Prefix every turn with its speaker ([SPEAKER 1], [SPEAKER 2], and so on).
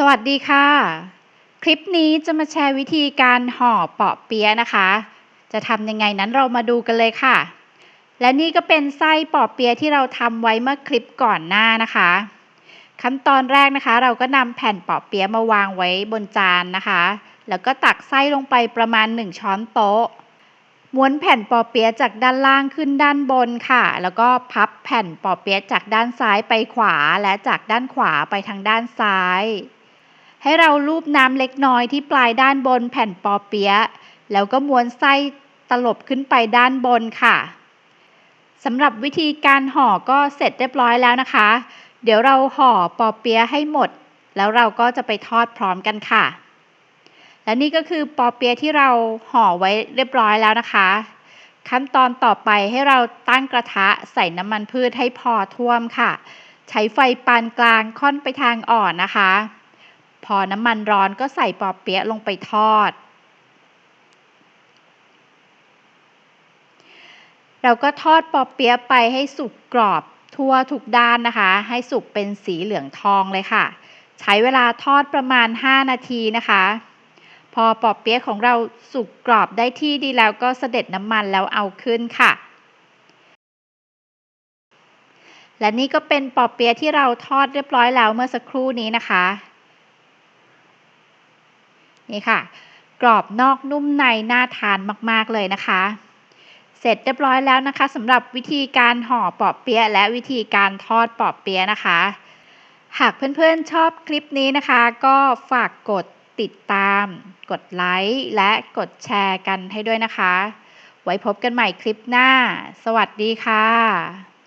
[SPEAKER 1] สวัสดีค่ะ คลิปนี้จะมาแชร์วิธีการห่อเปาะเปี๊ยะนะคะ จะทำยังไงนั้นเรามาดูกันเลยค่ะ และนี่ก็เป็นไส้เปาะเปี๊ยะที่เราทำไว้เมื่อคลิปก่อนหน้านะคะ ขั้นตอนแรกนะคะ เราก็นำแผ่นเปาะเปี๊ยะมาวางไว้บนจานนะคะ แล้วก็ตักไส้ลงไปประมาณ 1 ช้อนโต๊ะ ม้วนแผ่นปอเปี๊ยะจากด้านล่างขึ้นด้านบนค่ะ แล้วก็พับแผ่นปอเปี๊ยะจากด้านซ้ายไปขวาและจากด้านขวาไปทางด้านซ้าย ให้เราลูบน้ำเล็กน้อยที่ปลายด้านบนแผ่นปอเปี๊ยะ แล้วก็ม้วนไส้ตลบขึ้นไปด้านบนค่ะสำหรับวิธีการห่อก็เสร็จเรียบร้อยแล้วนะคะ เดี๋ยวเราห่อปอเปี๊ยะให้หมด แล้วเราก็จะไปทอดพร้อมกันค่ะ และนี่ก็คือปอเปี๊ยะที่เราห่อไว้เรียบร้อยแล้วนะคะ ขั้นตอนต่อไปให้เราตั้งกระทะใส่น้ำมันพืชให้พอท่วมค่ะ ใช้ไฟปานกลางค่อนไปทางอ่อนนะคะ พอน้ำมันร้อนก็ใส่ปอเปี๊ยะลงไปทอด เราก็ทอดปอเปี๊ยะไปให้สุกกรอบทั่วทุกด้านนะคะ ให้สุกเป็นสีเหลืองทองเลยค่ะ ใช้เวลาทอดประมาณ 5 นาทีนะคะ พอปอเปี๊ยะของเราสุกกรอบได้ที่ดีแล้วก็เสด็จน้ำมันแล้วเอาขึ้นค่ะ และนี่ก็เป็นปอเปี๊ยะที่เราทอดเรียบร้อยแล้วเมื่อสักครู่นี้นะคะ นี่ค่ะ กรอบนอกนุ่มในน่าทานมากๆเลยนะคะ เสร็จเรียบร้อยแล้วนะคะสำหรับวิธีการห่อปอบเปี๊ยะและวิธีการทอดปอบเปี๊ยะนะคะ หากเพื่อนๆชอบคลิปนี้นะคะ ก็ฝากกดติดตาม กดไลค์และกดแชร์กันให้ด้วยนะคะ ไว้พบกันใหม่คลิปหน้า สวัสดีค่ะ